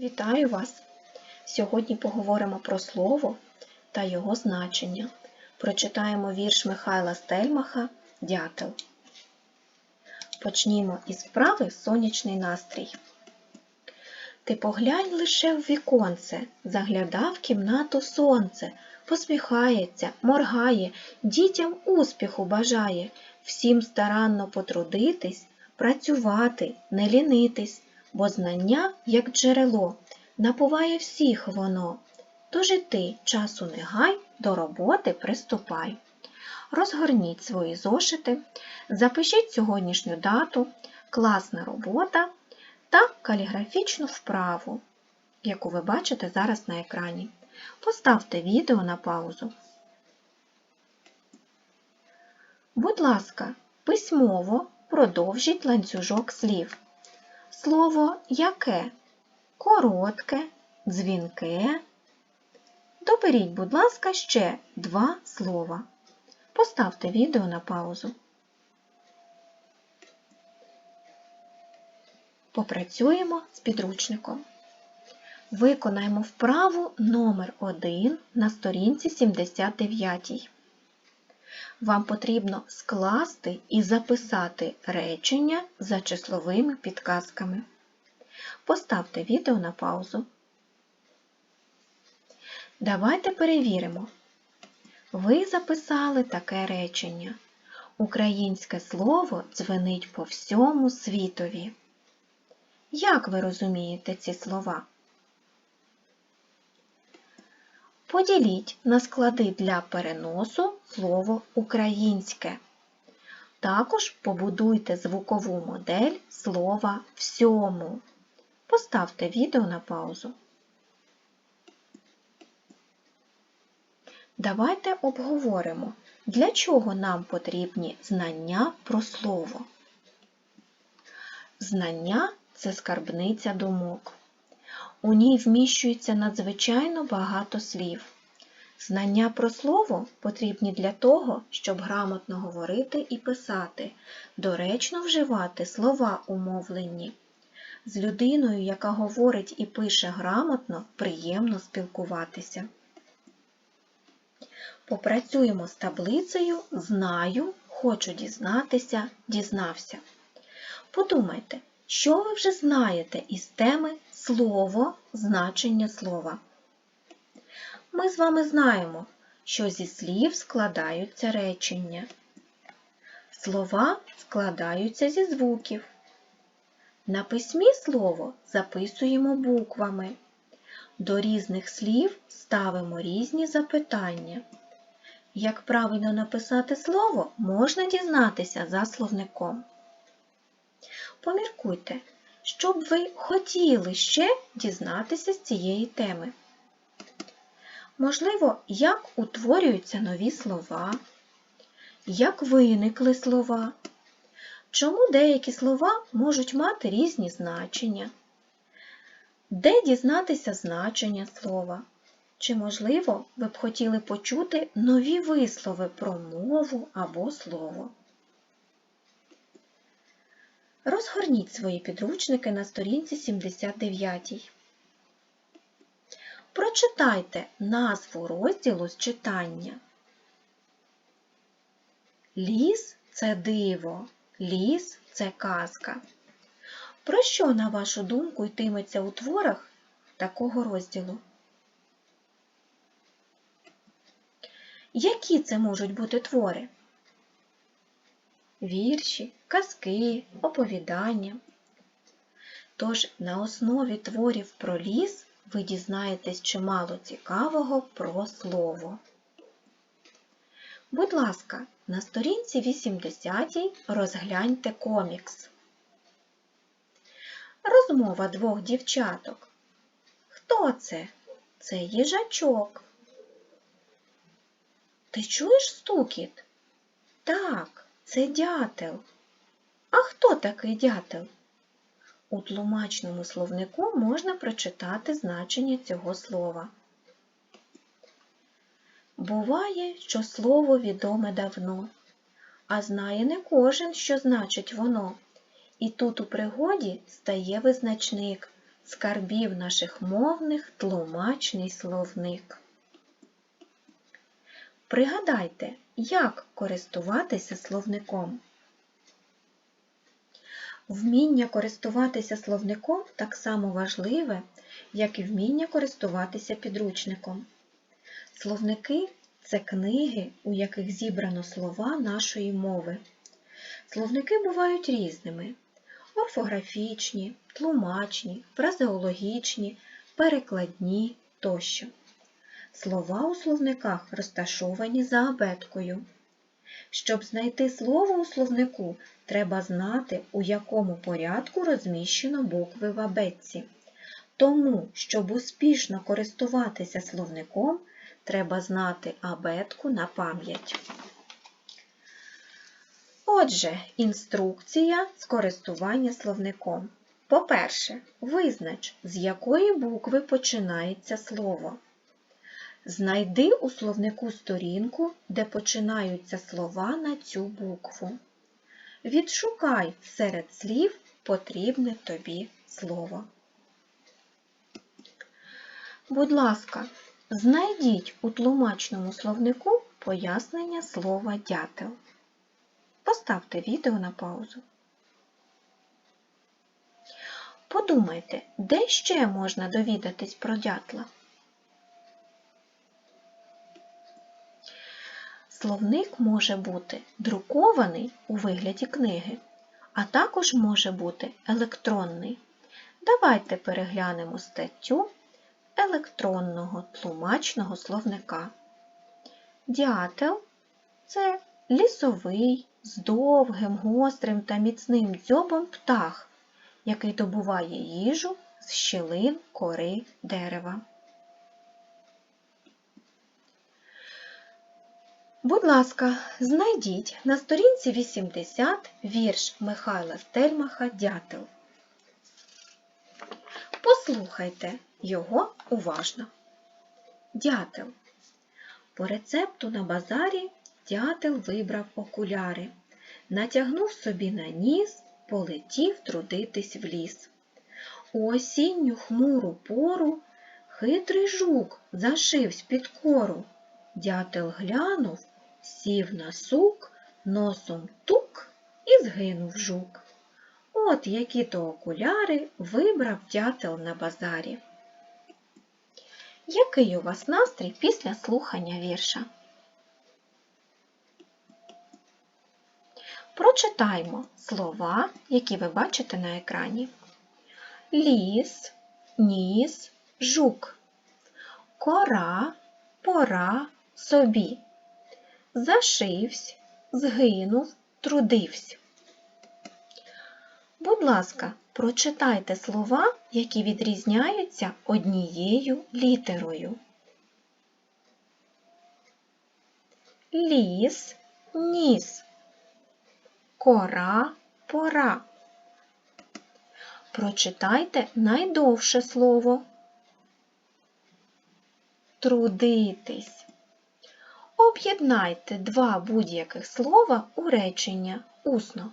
Вітаю вас! Сьогодні поговоримо про слово та його значення. Прочитаємо вірш Михайла Стельмаха Дятел. Почнімо із вправи Сонячний настрій. Ти поглянь лише в віконце, заглядав кімнату сонце, посміхається, моргає, дітям успіху бажає, всім старанно потрудитись, працювати, не лінитись, бо знання, як джерело, напуває всіх воно. Тож і ти часу не гай, до роботи приступай. Розгорніть свої зошити, запишіть сьогоднішню дату, класна робота та каліграфічну вправу, яку ви бачите зараз на екрані. Поставте відео на паузу. Будь ласка, письмово продовжіть ланцюжок слів. Слово яке? Коротке, дзвінке. Доберіть, будь ласка, ще два слова. Поставте відео на паузу. Попрацюємо з підручником. Виконаємо вправу номер 1 на сторінці 79. Вам потрібно скласти і записати речення за числовими підказками. Поставте відео на паузу. Давайте перевіримо. Ви записали таке речення. Українське слово дзвенить по всьому світові. Як ви розумієте ці слова? Поділіть на склади для переносу слово українське. Також побудуйте звукову модель слова всьому. Поставте відео на паузу. Давайте обговоримо, для чого нам потрібні знання про слово. Знання це скарбниця думок. У ній вміщується надзвичайно багато слів. Знання про слово потрібні для того, щоб грамотно говорити і писати, доречно вживати слова умовлені. З людиною, яка говорить і пише грамотно, приємно спілкуватися. Попрацюємо з таблицею Знаю, хочу дізнатися, дізнався. Подумайте, що ви вже знаєте із теми слово, значення слова. Ми з вами знаємо, що зі слів складаються речення. Слова складаються зі звуків. На письмі слово записуємо буквами. До різних слів ставимо різні запитання. Як правильно написати слово, можна дізнатися за словником. Поміркуйте, що б ви хотіли ще дізнатися з цієї теми. Можливо, як утворюються нові слова, як виникли слова, чому деякі слова можуть мати різні значення, де дізнатися значення слова, чи, можливо, ви б хотіли почути нові вислови про мову або слово. Розгорніть свої підручники на сторінці 79. Прочитайте назву розділу з читання. Ліс це диво, ліс це казка. Про що, на вашу думку, йтиметься у творах такого розділу? Які це можуть бути твори? Вірші, казки, оповідання. Тож на основі творів про ліс ви дізнаєтесь чимало цікавого про слово. Будь ласка, на сторінці 80 розгляньте комікс. Розмова двох дівчаток. Хто це? Це їжачок. Ти чуєш стукіт? Так, це дятел. А хто такий дятел? У тлумачному словнику можна прочитати значення цього слова. Буває, що слово відоме давно, а знає не кожен, що значить воно. І тут у пригоді стає визначник, скарбів наших мовних тлумачний словник. Пригадайте, як користуватися словником. Вміння користуватися словником так само важливе, як і вміння користуватися підручником. Словники це книги, у яких зібрано слова нашої мови. Словники бувають різними: орфографічні, тлумачні, фразеологічні, перекладні тощо. Слова у словниках розташовані за абеткою. Щоб знайти слово у словнику, треба знати, у якому порядку розміщено букви в абетці. Тому, щоб успішно користуватися словником, треба знати абетку на пам'ять. Отже, інструкція з користування словником. По-перше, визнач, з якої букви починається слово. Знайди у словнику сторінку, де починаються слова на цю букву. Відшукай серед слів потрібне тобі слово. Будь ласка, знайдіть у тлумачному словнику пояснення слова дятел. Поставте відео на паузу. Подумайте, де ще можна довідатись про дятла? Словник може бути друкований у вигляді книги, а також може бути електронний. Давайте переглянемо статтю електронного тлумачного словника. Дятел це лісовий, з довгим, гострим та міцним дзьобом птах, який добуває їжу з щілин кори дерева. Будь ласка, знайдіть на сторінці 80 вірш Михайла Стельмаха Дятел. Послухайте його уважно. Дятел. По рецепту на базарі дятел вибрав окуляри, натягнув собі на ніс, полетів трудитись в ліс. У осінню хмуру пору хитрий жук зашивсь під кору. Дятел глянув, сів на сук, носом тук і згинув жук. От які то окуляри вибрав дятел на базарі. Який у вас настрій після слухання вірша? Прочитаймо слова, які ви бачите на екрані. Ліс, ніс, жук, кора, пора, собі. Зашивсь, згинув, трудивсь. Будь ласка, прочитайте слова, які відрізняються однією літерою. Ліс, ніс, кора, пора. Прочитайте найдовше слово. Трудитись. Об'єднайте два будь-яких слова у речення усно.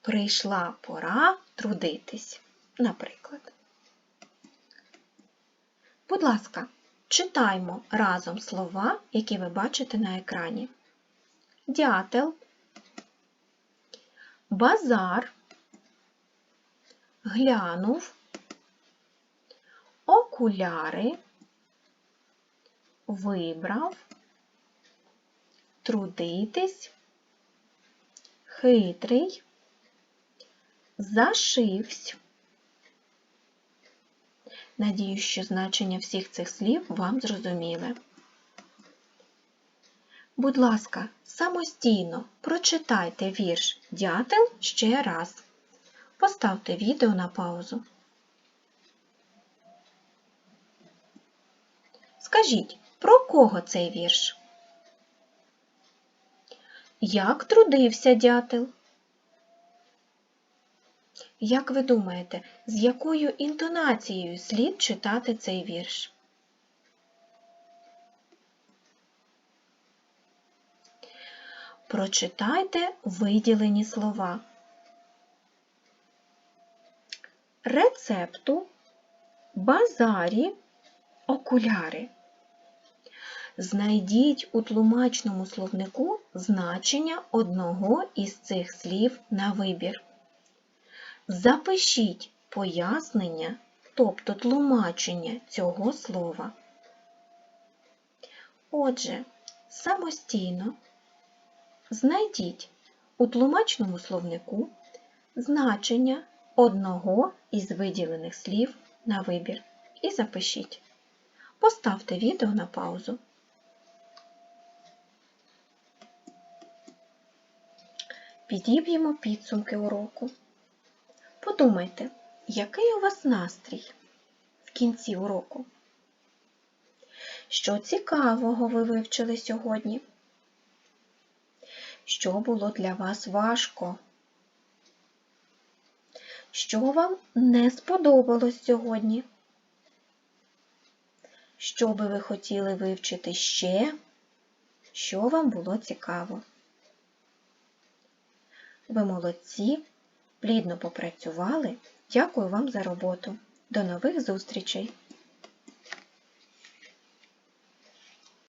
Прийшла пора трудитись, наприклад. Будь ласка, читаймо разом слова, які ви бачите на екрані. Дятел, базар, глянув, окуляри, вибрав, трудитись, хитрий, зашивсь. Надію, що значення всіх цих слів вам зрозуміле. Будь ласка, самостійно прочитайте вірш Дятел ще раз. Поставте відео на паузу. Скажіть, про кого цей вірш? Як трудився дятел? Як ви думаєте, з якою інтонацією слід читати цей вірш? Прочитайте виділені слова. рецепту, базарі, окуляри. Знайдіть у тлумачному словнику значення одного із цих слів на вибір. Запишіть пояснення, тобто тлумачення цього слова. Отже, самостійно знайдіть у тлумачному словнику значення одного із виділених слів на вибір і запишіть. Поставте відео на паузу. Підіб'ємо підсумки уроку. Подумайте, який у вас настрій в кінці уроку? Що цікавого ви вивчили сьогодні? Що було для вас важко? Що вам не сподобалось сьогодні? Що би ви хотіли вивчити ще? Що вам було цікаво? Ви молодці, плідно попрацювали. Дякую вам за роботу. До нових зустрічей!